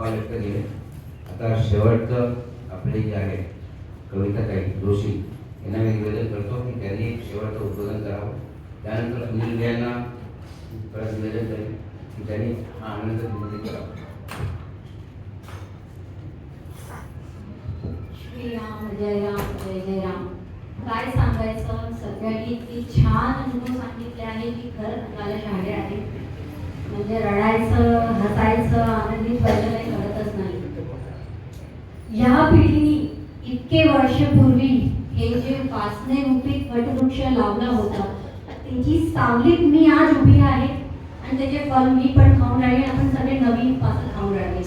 भाव व्यक्त केले. आता शेवटचं आपले जे आहे कविता काही जोशी यांना मी निवेदन करतो की त्यांनी शेवटचं उद्बोधन करावं. त्यानंतर सुनील यांना परत निवेदन करेल की त्यांनी हा आनंद निर्मिती करावा. श्रीराम जय राम जय जय राम. काय सांगायचं? सगळ्यांनी इतकी छान अनुभव सांगितले आहे की खरंच अंगाला शहाडे आहे म्हणजे रडायचं हसायचं आनंदीत व्हायचं काही कळतच नाही ह्या पिढीने इतके वर्षपूर्वी हे जे वासने रूपी वटवृक्ष लावला होता त्याची सावलीत मी आज उभी आहे आणि त्याचे फल मी पण खाऊन राहिले आपण सगळे नवीन पासून खाऊन राहिले.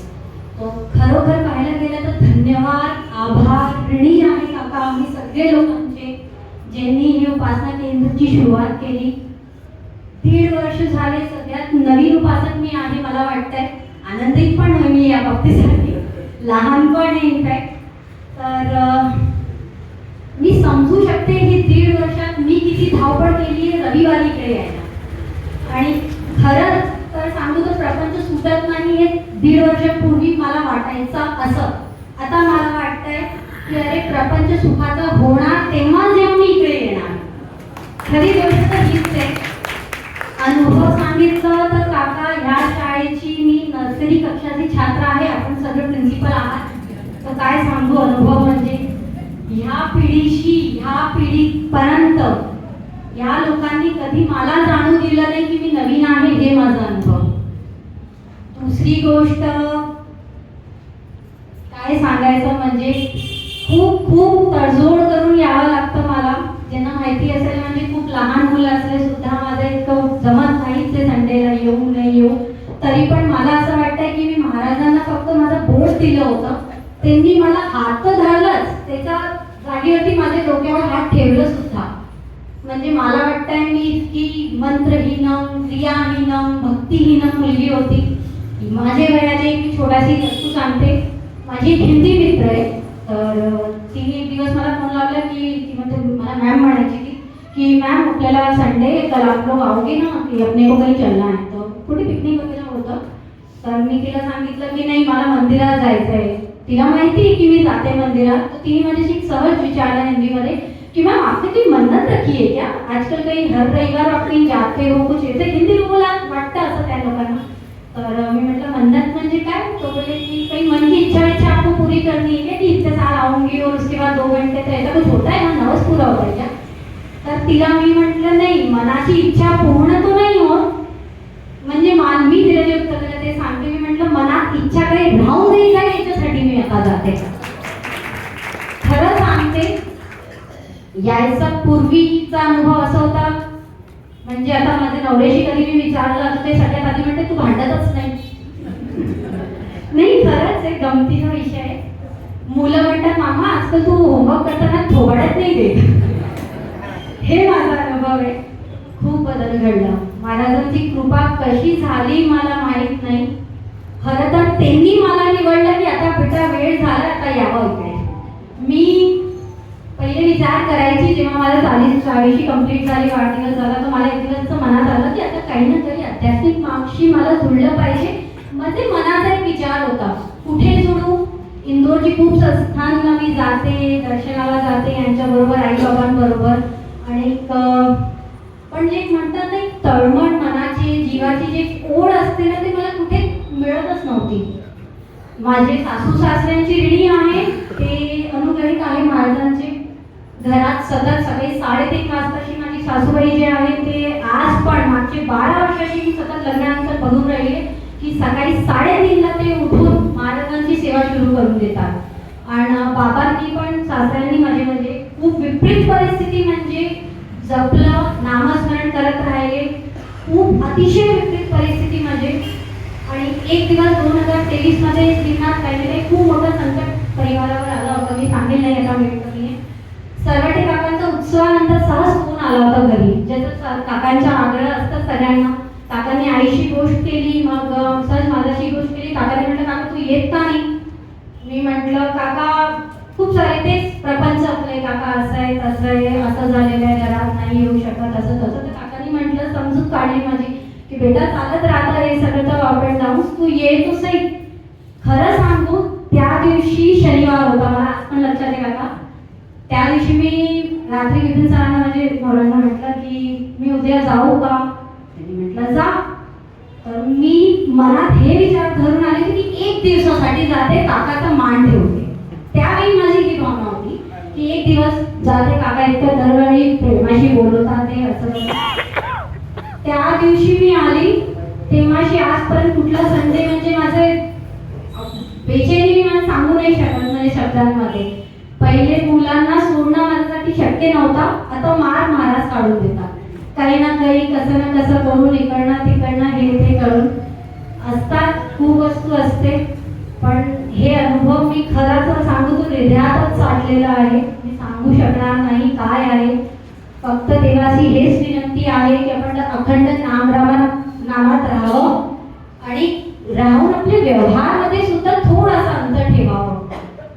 तो खरोखर पाहायला गेलं तर धन्यवाद आभार ऋणी आहे काका. आम्ही सगळे लोकांचे ज्यांनी ही उपासना केंद्राची सुरुवात केली. दीड वर्ष झाले सगळ्यात नवीन उपासक मी आहे मला वाटतंय. आनंदित पण आहे मी या बाबतीसाठी. लहानपण आहे इनफॅक्ट तर समजू शकते ही दीड वर्षात मी किती धावपळ केली आहे रविवारी इकडे यायला. आणि खरंच तर सांगू तर प्रपंच सुटत नाही हे दीड वर्षापूर्वी मला वाटायचं असं. आता मला वाटतंय की अरे प्रपंच सुखाचा होणार तेव्हा जेव्हा मी इकडे येणार. खरी गोष्ट तर हीच आहे. अनुभव सांगितलं तर काका ह्या शाळेची मी नर्सरी कक्षाची छात्र आहे आपण सगळे प्रिन्सिपल आहात. तर काय सांगू अनुभव पिढीशी ह्या पिढीपर्यंत या लोकांनी कधी मला जाणून दिलं नाही की मी नवीन आहे हे माझा अनुभव. दुसरी गोष्ट काय सांगायचं म्हणजे खूप खूप तडजोड करून यावं लागतं मला. ज्यांना माहिती असेल म्हणजे खूप लहान मुलं असले सुद्धा माझं इतकं जमत नाहीच ते संडेला येऊ नाही येऊ. तरी पण मला असं वाटतंय की मी महाराजांना फक्त माझं बोट दिलं होतं. त्यांनी मला हात तर धरलंच. त्याचा जागेवरती माझ्या डोक्यावर हात ठेवलं सुद्धा. म्हणजे मला वाटतंय मी इतकी मंत्रहीनम क्रियाहीनम भक्तिहीनम मुलगी होती. माझ्या वयाची मी छोटाशी वस्तू सांगते. माझी हिंदी मित्र आहे. तर तिने एक दिवस मला फोन लावला की ती म्हणते मला मॅम म्हणायची की की मॅम आपल्याला संडे कल आप लोग आओगे ना की अपने को कहीं चलना है. तो कुठे पिकनिक वगैरे होतं. तर मी तिला सांगितलं की नाही मला मंदिरात जायचं आहे तिला माहिती आहे की मी जाते मंदिरात. तर तिने माझ्याशी एक सहज विचारलं हिंदीमध्ये कि मैम आपने कोई मन्नत रखी है क्या? आजकल कहीं हर रविवार आप कहीं जाते हो कुछ येते हिंदी लोगोला वाटतं असं त्या लोकांना. तर मी म्हटलं मन्नत म्हणजे काय? तो बोले की कहीं मन की इच्छा इच्छा आपको पूरी करनी है क्या? कि इतने साल आऊंगी और उसके बाद दो घंटे तो ऐसा कुछ होता है ना? नवस पूरा होता है क्या? तर तिला मी म्हटलं नाही मनाची इच्छा पूर्ण तो यायचा पूर्वीचा अनुभव असा होता. म्हणजे आता माझ्या नवऱ्याशी कधी मी विचारलं तर ते सगळ्यात आधी म्हणते तू भांडतच नाही. नाही खरंच आहे गमतीचा विषय आहे. मुलं म्हणतात मामा आजकाल तू होमवर्क करताना थोबाडत नाही देत. हे माझा अनुभव आहे. खूप बदल घडला. महाराजांची कृपा कशी झाली मला माहीत नाही. खरं तर त्यांनी मला निवडलं की आता बेटा वेळ झाला आता यावं इकडे मी पहिले करायची जेव्हा मला चाळीस चाळीशी कंप्लीट झाली वाढदिवस झाला तर मला एक दिवस मनात आलं की आता काही ना काही आध्यात्मिक मार्गशी मला जुळलं पाहिजे. म्हणजे मनाचा एक विचार होता. कुठे जुळू? इंदोरची खूप संस्थांना मी जाते दर्शनाला जाते यांच्याबरोबर आईबाबांबरोबर. आणि एक, पण जे म्हणतात ना एक तळमळ मनाची जीवाची जी ओढ असते ना ते मला कुठे मिळतच नव्हती. माझे सासू सासऱ्यांची ऋणी आहे ते अनुग्रहित आहे महाराजांचे. घरात सतत सकाळी साडेतीन वाजताची माझी सासूबाई जे आहे ते आज पण मागचे बारा वर्षाची मी सतत लग्नानंतर बघून राहिले की सकाळी साडेतीनला ते उठून महाराजांची सेवा सुरू करून देतात. आणि बाबांनी पण सासऱ्यांनी माझे म्हणजे खूप विपरीत परिस्थिती म्हणजे जपलं नामस्मरण करत राहिले. खूप अतिशय विपरीत परिस्थिती म्हणजे. आणि एक दिवस दोन हजार तेवीसमध्ये जीवनात काहीतरी खूप मोठं संकट परिवारावर आलं होतं. मी सांगेल नाही आता वेळ कमी सरवटे काकांचा उत्सवानंतर सहज फोन आला होता घरी. ज्याचं काकांच्या आग्रह असतात सगळ्यांना. काकांनी आईशी गोष्ट केली मग सहज माझ्याशी गोष्ट केली. काकाने म्हटलं काका तू येत का नाही? मी म्हटलं काका खूप सारे तेच प्रपंच आपले. काका असं आहे तसं आहे असं झालेलं आहे घरात नाही येऊ शकत असं तसं. तर काकांनी म्हटलं समजूत काढली माझी की बेटा चालत राहतं हे सगळं तर आपण जाऊन तू ये तू सही. खरं सांगू त्या दिवशी शनिवार होता मला आज पण लक्षात आहे काका. त्या दिवशी मी रात्री घेऊन सरांना म्हणजे मोरांना म्हटलं की मी उद्या जाऊ का? त्यांनी म्हटलं जा. तर मी मनात हे विचार धरून आले की मी एक दिवसासाठी जाते काकाचा मान ठेवते. त्यावेळी माझी ही भावना होती की एक दिवस जाते काका इतकं दरवेळी प्रेमाशी बोलवतात ते असं त्या दिवशी मी आली तेव्हाशी आजपर्यंत कुठला संडे म्हणजे माझे बेचैनी मी मला सांगू नाही शकत म्हणजे शब्दांमध्ये. नव्हता. आता मार महाराज काढून देतात. काही ना काही कसं ना कसं करून इकडनं तिकडनं हे ते करून असतात. खूप वस्तू असते. पण हे अनुभव मी खराच सांगू तो हृदयातच साठलेला आहे. मी सांगू शकणार नाही काय आहे. फक्त देवाची हेच विनंती आहे की आपण अखंड नामरामा नामात राहावं. आणि राहून आपल्या व्यवहारामध्ये सुद्धा थोडासा अंतर ठेवावं.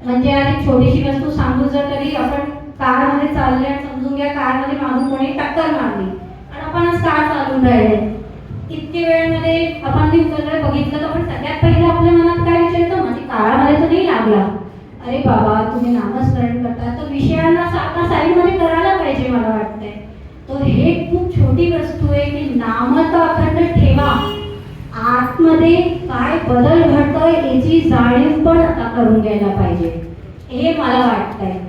म्हणजे आधी छोटीशी वस्तू सांगू जर तरी आपण कारमध्ये चालले आणि समजून घ्या कारमध्ये मागून कोणी टक्कर मारली. आणि आपण आज कार चालून राहिले. इतके वेळेमध्ये आपण न्यूजकडे बघितलं तर आपण सगळ्यात पहिले आपल्या मनात काय विचार येतो म्हणजे काळामध्ये तर नाही लागला. अरे बाबा तुम्ही नामस्मरण करता तर विषयांना साधना साईडमध्ये करायला पाहिजे मला वाटतंय. तर हे खूप छोटी वस्तू आहे की नाम तर अखंड ठेवा. आतमध्ये काय बदल घडतोय याची जाणीव पण आता करून घ्यायला पाहिजे. हे मला वाटतंय.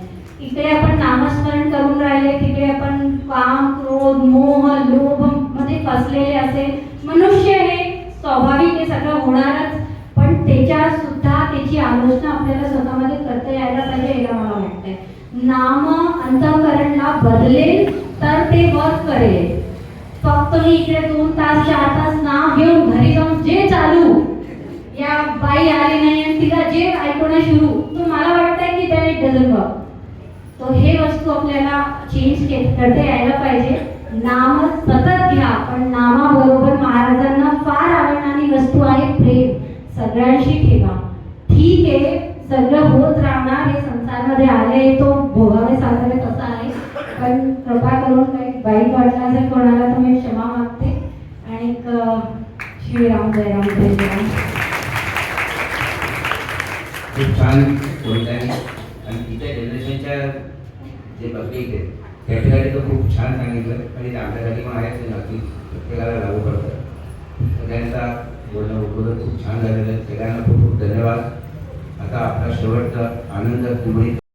इकडे आपण नामस्मरण करून राहिले तिकडे आपण काम क्रोध मोह लोभमध्ये फसलेले असे मनुष्य हे स्वाभाविक हे सगळं होणारच. पण त्याच्या सुद्धा त्याची आलोचना आपल्याला स्वतःमध्ये करता यायला पाहिजे याला मला वाटतंय. नाम अंतकरणला बदलेल तर ते वर्क करेल. फक्त मी इकडे दोन तास चार तास नाव घेऊन घरी जाऊन जे चालू या बाई आली नाही आणि तिला जे ऐकवणं सुरू तो मला वाटतंय की त्याने डझन वर्क तो हे वस्तू आपल्याला चेंज करता यायला पाहिजे. नाम सतत घ्या पण नामाबरोबर महाराजांना फार आवडणारी वस्तू आहे प्रेम. सगळ्यांशी ठेवा. त्यांच्या जे पब्लिक आहे त्या ठिकाणी तर खूप छान सांगितलं. आणि ते आमच्यासाठी पण आहेच ते नक्की प्रत्येकाला लागू पडतं. सगळ्यांचा बोलणं उद्बोधन खूप छान झालेलं आहे. सगळ्यांना खूप खूप धन्यवाद. आता आपला शेवटचा आनंद तुम्ही